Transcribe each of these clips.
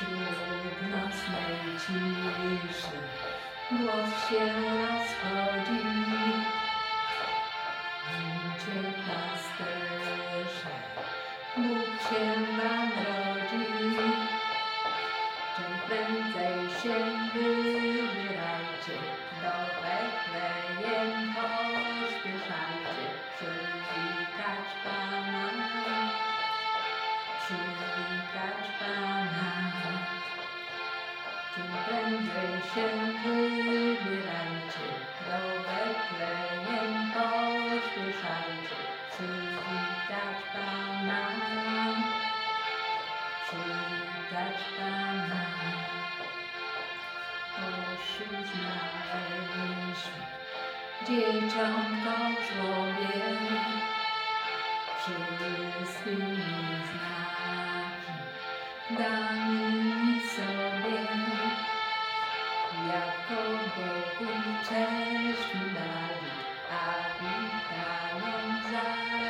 Wśród nocnej ciszy głos się rozchodzi. Idźcie pasterze, Bóg się wam rodzi. Czym prędzej się prędzej się wybierajcie, do Betlejem pośpieszajcie, przywitać Pana, przywitać Pana. Osi znaleźliśmy dzieciątko w żłobie, wszystkimi znaki cześć dali, a witają zawołali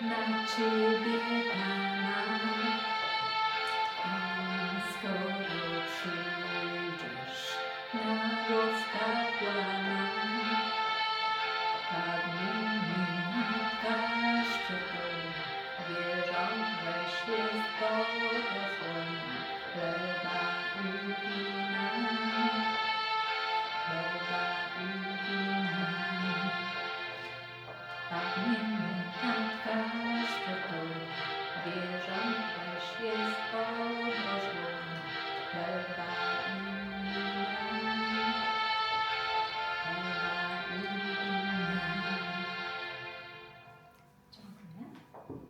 na Ciebie, Pana. A skoro przyjdziesz na głos Pamiętam każdy to, wierzę też jest to.